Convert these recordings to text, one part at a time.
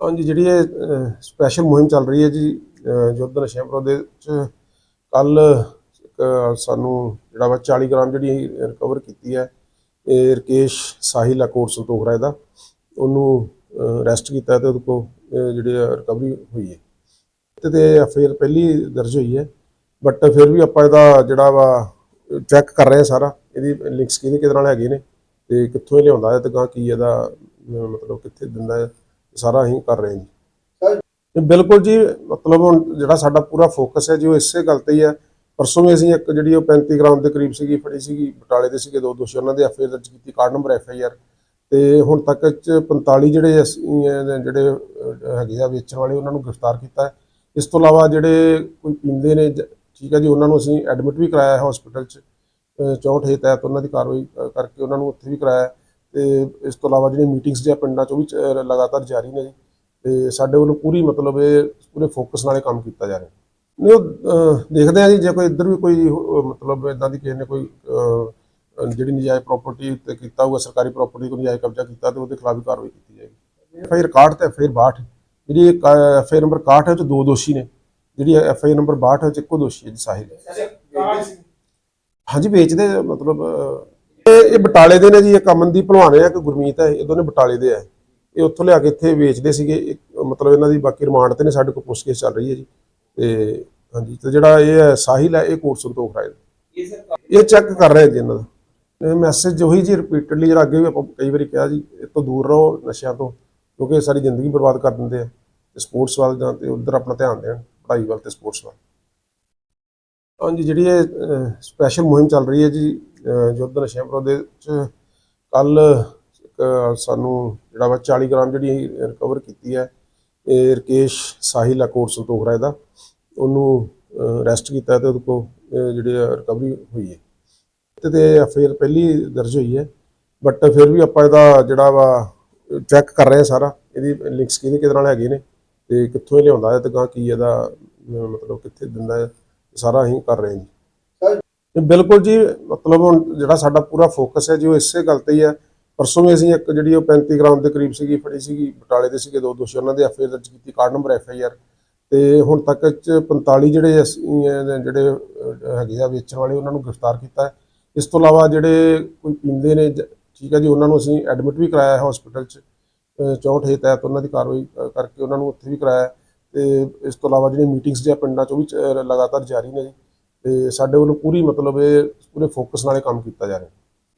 ਹਾਂਜੀ ਜਿਹੜੀ ਇਹ ਸਪੈਸ਼ਲ ਮੁਹਿੰਮ ਚੱਲ ਰਹੀ ਹੈ ਜੀ ਯੁੱਧ ਨਸ਼ਿਆਂ ਵਿਰੁੱਧ ਦੇ ਵਿੱਚ ਕੱਲ ਸਾਨੂੰ ਜਿਹੜਾ ਵਾ 40 ਗ੍ਰਾਮ ਜਿਹੜੀ ਰਿਕਵਰ ਕੀਤੀ ਹੈ ਇਹ ਰਕੇਸ਼ ਸਾਹਿਲ ਆ ਕੋਟ ਸੰਤੋਖਰਾ ਇਹਦਾ ਉਹਨੂੰ ਅਰੈਸਟ ਕੀਤਾ ਤੇ ਉਹਦੇ ਕੋਲ ਅਹ, ਜਿਹੜੀ ਰਿਕਵਰੀ ਹੋਈ ਹੈ। ਤੇ ਤੇ ਐਫਆਈਆਰ ਪਹਿਲੀ ਦਰਜ ਹੋਈ ਹੈ ਬਟ ਫਿਰ ਵੀ ਆਪਾਂ ਇਹਦਾ ਜਿਹੜਾ ਵਾ ਚੈੱਕ ਕਰ ਰਹੇ ਹਾਂ ਸਾਰਾ ਇਹਦੀ ਲਿੰਕਸ ਕਿਹਦੇ ਕਿਹਦੇ ਨਾਲ ਹੈਗੇ ਨੇ ਤੇ ਕਿੱਥੋਂ ਇਹ ਲਿਆਉਂਦਾ ਹੈ ਤੇ ਗਾਂ ਕੀ ਇਹਦਾ ਮਤਲਬ ਕਿੱਥੇ ਦਿੰਦਾ ਹੈ। ਸਾਰਾ ਅਸੀਂ ਕਰ ਰਹੇ ਹਾਂ ਜੀ ਬਿਲਕੁਲ ਜੀ ਮਤਲਬ ਜਿਹੜਾ ਸਾਡਾ ਪੂਰਾ ਫੋਕਸ ਹੈ ਜੀ ਉਹ ਇਸੇ ਗੱਲ ਤੇ ਹੀ ਹੈ। ਪਰਸੋਂ ਵੀ ਅਸੀਂ ਇੱਕ ਜਿਹੜੀ ਉਹ 35 ਗ੍ਰਾਮ ਦੇ ਕਰੀਬ ਸੀਗੀ ਫੜੀ ਸੀਗੀ ਬਟਾਲੇ ਦੇ ਸੀਗੇ ਦੋ ਦੋਸ਼ੀ ਉਹਨਾਂ ਦੇ ਐਫਆਈਆਰ ਦਰਜ ਕੀਤੀ ਕਾਰਡ ਨੰਬਰ ਐਫਆਈਆਰ ਤੇ ਹੁਣ ਤੱਕ ਇਹ 'ਚ 45 ਜਿਹੜੇ ਜਿਹੜੇ ਹੈਗੇ ਆ ਵੇਚਣ ਵਾਲੇ ਉਹਨਾਂ ਨੂੰ ਗ੍ਰਿਫਤਾਰ ਕੀਤਾ ਹੈ। ਇਸ ਤੋਂ ਇਲਾਵਾ ਜਿਹੜੇ ਕੋਈ ਪੀਂਦੇ ਨੇ ਠੀਕ ਹੈ ਜੀ ਉਹਨਾਂ ਨੂੰ ਅਸੀਂ ਐਡਮਿਟ ਵੀ ਕਰਾਇਆ ਹੈ ਹਸਪੀਟਲ 'ਚ ਅਹ 64 ਹੇ ਤਹਿਤ ਉਹਨਾਂ ਦੀ ਕਾਰਵਾਈ ਕਰਕੇ ਉਹਨਾਂ ਨੂੰ ਉੱਥੇ ਵੀ ਕਰਾਇਆ। ਤੇ ਇਸ ਤੋਂ ਇਲਾਵਾ ਜਿਹੜੀਆਂ ਮੀਟਿੰਗਸ ਜਾਂ ਪਿੰਡਾਂ 'ਚ ਉਹ ਵੀ ਚ- ਲਗਾਤਾਰ ਜਾਰੀ ਨੇ ਜੀ ਤੇ ਸਾਡੇ ਵੱਲੋਂ ਪੂਰੀ ਮਤਲਬ ਇਹ ਪੂਰੇ ਫੋਕਸ ਨਾਲ ਇਹ ਕੰਮ ਕੀਤਾ ਜਾ ਰਿਹਾ। ਨਹੀਂ ਉਹ ਅਹ, ਦੇਖਦੇ ਆ ਜੀ ਜੇ ਕੋਈ ਇੱਧਰ ਵੀ ਕੋਈ ਅਹ, ਮਤਲਬ ਇਦਾਂ ਦੀ ਕਿਸੇ ਨੇ ਕੋਈ ਅਹ, ਜਿਹੜੀ ਨਜਾਇਜ਼ ਪ੍ਰਾਪਰਟੀ ਤੇ ਕੀਤਾ ਹੋਊਗਾ ਸਰਕਾਰੀ ਪ੍ਰਾਪਰਟੀ ਕੋਈ ਨਜਾਇਜ਼ ਕਬਜ਼ਾ ਕੀਤਾ ਤੇ ਉਹਦੇ ਖਿਲਾਫ ਵੀ ਕਾਰਵਾਈ ਕੀਤੀ ਜਾਏਗੀ। ਐਫ ਆਈ ਆਰ 61 ਤੇ ਐਫ ਆਈ ਆਰ 62 ਜਿਹੜੀ ਐਫ ਆਈ ਆਰ ਨੰਬਰ 61 ਹੈ ਉਹ 'ਚ ਦੋ ਦੋਸ਼ੀ ਨੇ ਜਿਹੜੀ ਐਫ ਆਈ ਆਰ ਨੰਬਰ 62 ਹੈ ਉਹ 'ਚ ਇੱਕੋ ਦੋਸ਼ੀ ਹੈ ਜੀ ਸਾਹਿਲ। ਹਾਂਜੀ ਵੇਚਦੇ ਮਤਲਬ ਅਹ, ਇਹ ਬਟਾਲੇ ਦੇ ਨੇ ਜੀ, ਇੱਕ ਅਮਨਦੀਪ ਭਲਵਾਨ ਹੈ ਇੱਕ ਗੁਰਮੀਤ ਹੈ ਇਹ ਦੋਨੇ ਬਟਾਲੇ ਦੇ ਆ ਇਹ। ਉੱਥੋਂ ਲਿਆ ਕੇ ਇੱਥੇ ਵੇਚਦੇ ਸੀਗੇ ਮਤਲਬ ਇਹਨਾਂ ਦੀ ਬਾਕੀ ਰਿਮਾਂਡ ਤੇ ਨੇ, ਸਾਡੇ ਕੋਲ ਪੁੱਛਗਿੱਛ ਚੱਲ ਰਹੀ ਹੈ ਜੀ। ਤੇ ਹਾਂਜੀ, ਤੇ ਜਿਹੜਾ ਇਹ ਹੈ, ਸਾਹਿਲ ਹੈ, ਇਹ ਕੋਰਟ ਸੰਤੋਖ ਰਾਏ ਦਾ ਇਹ ਚੈੱਕ ਕਰ ਰਹੇ ਜੀ ਇਹਨਾਂ ਦਾ। ਇਹ ਮੈਸੇਜ ਉਹੀ ਜੀ ਰਿਪੀਟਡਲੀ ਜਿਹੜਾ ਅੱਗੇ ਵੀ ਆਪਾਂ ਕਈ ਵਾਰੀ ਕਿਹਾ ਜੀ, ਇਹ ਤੋਂ ਦੂਰ ਰਹੋ ਨਸ਼ਿਆਂ ਤੋਂ, ਕਿਉਂਕਿ ਇਹ ਸਾਰੀ ਜ਼ਿੰਦਗੀ ਬਰਬਾਦ ਕਰ ਦਿੰਦੇ ਆ। ਤੇ ਸਪੋਰਟਸ ਵੱਲ ਜਾਂ ਤੇ ਉਧਰ ਆਪਣਾ ਧਿਆਨ ਦੇਣ, ਪੜ੍ਹਾਈ ਵੱਲ ਤੇ ਸਪੋਰਟਸ ਵੱਲ। ਹਾਂਜੀ ਜਿਹੜੀ ਇਹ ਸਪੈਸ਼ਲ ਮੁਹਿੰਮ ਚੱਲ ਰਹੀ ਹੈ ਜੀ ਯੁੱਧ ਨਸ਼ਿਆਂ ਵਿਰੁੱਧ ਦੇ ਵਿੱਚ ਕੱਲ ਸਾਨੂੰ ਜਿਹੜਾ ਵਾ 40 ਗ੍ਰਾਮ ਜਿਹੜੀ ਰਿਕਵਰ ਕੀਤੀ ਹੈ ਇਹ ਰਕੇਸ਼ ਸਾਹਿਲ ਆ ਕੋਟ ਸੰਤੋਖਰਾ ਇਹਦਾ ਉਹਨੂੰ ਅਰੈਸਟ ਕੀਤਾ ਤੇ ਉਹਦੇ ਕੋਲ ਅਹ, ਜਿਹੜੀ ਰਿਕਵਰੀ ਹੋਈ ਹੈ। ਤੇ ਤੇ ਐਫਆਈਆਰ ਪਹਿਲੀ ਦਰਜ ਹੋਈ ਹੈ ਬਟ ਫਿਰ ਵੀ ਆਪਾਂ ਇਹਦਾ ਜਿਹੜਾ ਵਾ ਚੈੱਕ ਕਰ ਰਹੇ ਹਾਂ ਸਾਰਾ ਇਹਦੀ ਲਿੰਕਸ ਕਿਹਦੇ ਕਿਹਦੇ ਨਾਲ ਹੈਗੇ ਨੇ ਤੇ ਕਿੱਥੋਂ ਇਹ ਲਿਆਉਂਦਾ ਹੈ ਤੇ ਗਾਂ ਕੀ ਇਹਦਾ ਮਤਲਬ ਕਿੱਥੇ ਦਿੰਦਾ ਹੈ। ਸਾਰਾ ਅਸੀਂ ਕਰ ਰਹੇ ਹਾਂ ਜੀ। ਬਿਲਕੁਲ ਜੀ ਮਤਲਬ ਜਿਹੜਾ ਸਾਡਾ ਪੂਰਾ ਫੋਕਸ ਹੈ ਜੀ ਉਹ ਇਸੇ ਗੱਲ ਤੇ ਹੀ ਹੈ। ਪਰਸੋਂ ਵੀ ਅਸੀਂ ਇੱਕ ਜਿਹੜੀ ਉਹ 35 ਗ੍ਰਾਮ ਦੇ ਕਰੀਬ ਸੀਗੀ ਫੜੀ ਸੀਗੀ ਬਟਾਲੇ ਦੇ ਸੀਗੇ ਦੋ ਦੋਸ਼ੀ ਉਹਨਾਂ ਦੇ ਐਫਆਈਆਰ ਦਰਜ ਕੀਤੀ ਕਾਰਡ ਨੰਬਰ ਐਫਆਈਆਰ ਤੇ ਹੁਣ ਤੱਕ ਇਹ 'ਚ 45 ਜਿਹੜੇ ਜਿਹੜੇ ਹੈਗੇ ਆ ਵੇਚਣ ਵਾਲੇ ਉਹਨਾਂ ਨੂੰ ਗ੍ਰਿਫਤਾਰ ਕੀਤਾ ਹੈ। ਇਸ ਤੋਂ ਇਲਾਵਾ ਜਿਹੜੇ ਕੋਈ ਪੀਂਦੇ ਨੇ ਠੀਕ ਹੈ ਜੀ ਉਹਨਾਂ ਨੂੰ ਅਸੀਂ ਐਡਮਿਟ ਵੀ ਕਰਾਇਆ ਹੈ ਹਸਪੀਟਲ 'ਚ ਅਹ 64 ਹੇ ਤਹਿਤ ਉਹਨਾਂ ਦੀ ਕਾਰਵਾਈ ਕਰਕੇ ਉਹਨਾਂ ਨੂੰ ਉੱਥੇ ਵੀ ਕਰਾਇਆ। ਤੇ ਇਸ ਤੋਂ ਇਲਾਵਾ ਜਿਹੜੀਆਂ ਮੀਟਿੰਗਸ ਜਾਂ ਪਿੰਡਾਂ 'ਚ ਉਹ ਵੀ ਚ- ਲਗਾਤਾਰ ਜਾਰੀ ਨੇ ਜੀ ਤੇ ਸਾਡੇ ਵੱਲੋਂ ਪੂਰੀ ਮਤਲਬ ਇਹ ਪੂਰੇ ਫੋਕਸ ਨਾਲ ਇਹ ਕੰਮ ਕੀਤਾ ਜਾ ਰਿਹਾ।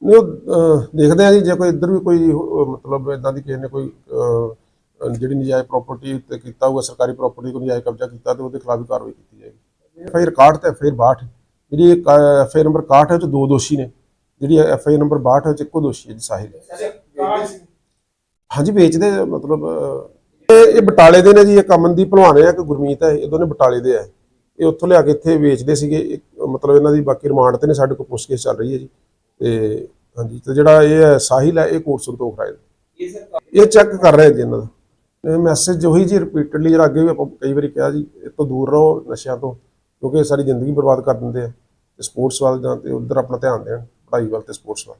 ਨਹੀਂ ਉਹ ਅਹ, ਦੇਖਦੇ ਆ ਜੀ ਜੇ ਕੋਈ ਇੱਧਰ ਵੀ ਕੋਈ ਅਹ, ਮਤਲਬ ਇਦਾਂ ਦੀ ਕਿਸੇ ਨੇ ਕੋਈ ਅਹ, ਜਿਹੜੀ ਨਜਾਇਜ਼ ਪ੍ਰਾਪਰਟੀ ਤੇ ਕੀਤਾ ਹੋਊਗਾ ਸਰਕਾਰੀ ਪ੍ਰਾਪਰਟੀ ਕੋਈ ਨਜਾਇਜ਼ ਕਬਜ਼ਾ ਕੀਤਾ ਤੇ ਉਹਦੇ ਖਿਲਾਫ ਵੀ ਕਾਰਵਾਈ ਕੀਤੀ ਜਾਏਗੀ। ਐਫ ਆਈ ਆਰ 61 ਤੇ ਐਫ ਆਈ ਆਰ 62 ਜਿਹੜੀ ਐਫ ਆਈ ਆਰ ਨੰਬਰ 61 ਹੈ ਉਹ 'ਚ ਦੋ ਦੋਸ਼ੀ ਨੇ ਜਿਹੜੀ ਐਫ ਆਈ ਆਰ ਨੰਬਰ 62 ਹੈ ਉਹ 'ਚ ਇੱਕੋ ਦੋਸ਼ੀ ਹੈ ਜੀ ਸਾਹਿਲ। ਹਾਂਜੀ ਵੇਚਦੇ ਮਤਲਬ ਅਹ, ਇਹ ਬਟਾਲੇ ਦੇ ਨੇ ਜੀ, ਇੱਕ ਅਮਨਦੀਪ ਭਲਵਾਨ ਹੈ ਇੱਕ ਗੁਰਮੀਤ ਹੈ ਇਹ ਦੋਨੇ ਬਟਾਲੇ ਦੇ ਆ ਇਹ। ਉੱਥੋਂ ਲਿਆ ਕੇ ਇੱਥੇ ਵੇਚਦੇ ਸੀਗੇ ਮਤਲਬ ਇਹਨਾਂ ਦੀ ਬਾਕੀ ਰਿਮਾਂਡ ਤੇ ਨੇ, ਸਾਡੇ ਕੋਲ ਪੁੱਛਗਿੱਛ ਚੱਲ ਰਹੀ ਹੈ ਜੀ। ਤੇ ਹਾਂਜੀ, ਤੇ ਜਿਹੜਾ ਇਹ ਹੈ, ਸਾਹਿਲ ਹੈ, ਇਹ ਕੋਰਟ ਸੰਤੋਖ ਰਾਏ ਦਾ ਇਹ ਚੈੱਕ ਕਰ ਰਹੇ ਜੀ ਇਹਨਾਂ ਦਾ। ਇਹ ਮੈਸੇਜ ਉਹੀ ਜੀ ਰਿਪੀਟਡਲੀ ਜਿਹੜਾ ਅੱਗੇ ਵੀ ਆਪਾਂ ਕਈ ਵਾਰੀ ਕਿਹਾ ਜੀ, ਇਹ ਤੋਂ ਦੂਰ ਰਹੋ ਨਸ਼ਿਆਂ ਤੋਂ, ਕਿਉਂਕਿ ਇਹ ਸਾਰੀ ਜ਼ਿੰਦਗੀ ਬਰਬਾਦ ਕਰ ਦਿੰਦੇ ਆ। ਤੇ ਸਪੋਰਟਸ ਵੱਲ ਜਾਂ ਤੇ ਉਧਰ ਆਪਣਾ ਧਿਆਨ ਦੇਣ, ਪੜ੍ਹਾਈ ਵੱਲ ਤੇ ਸਪੋਰਟਸ ਵੱਲ।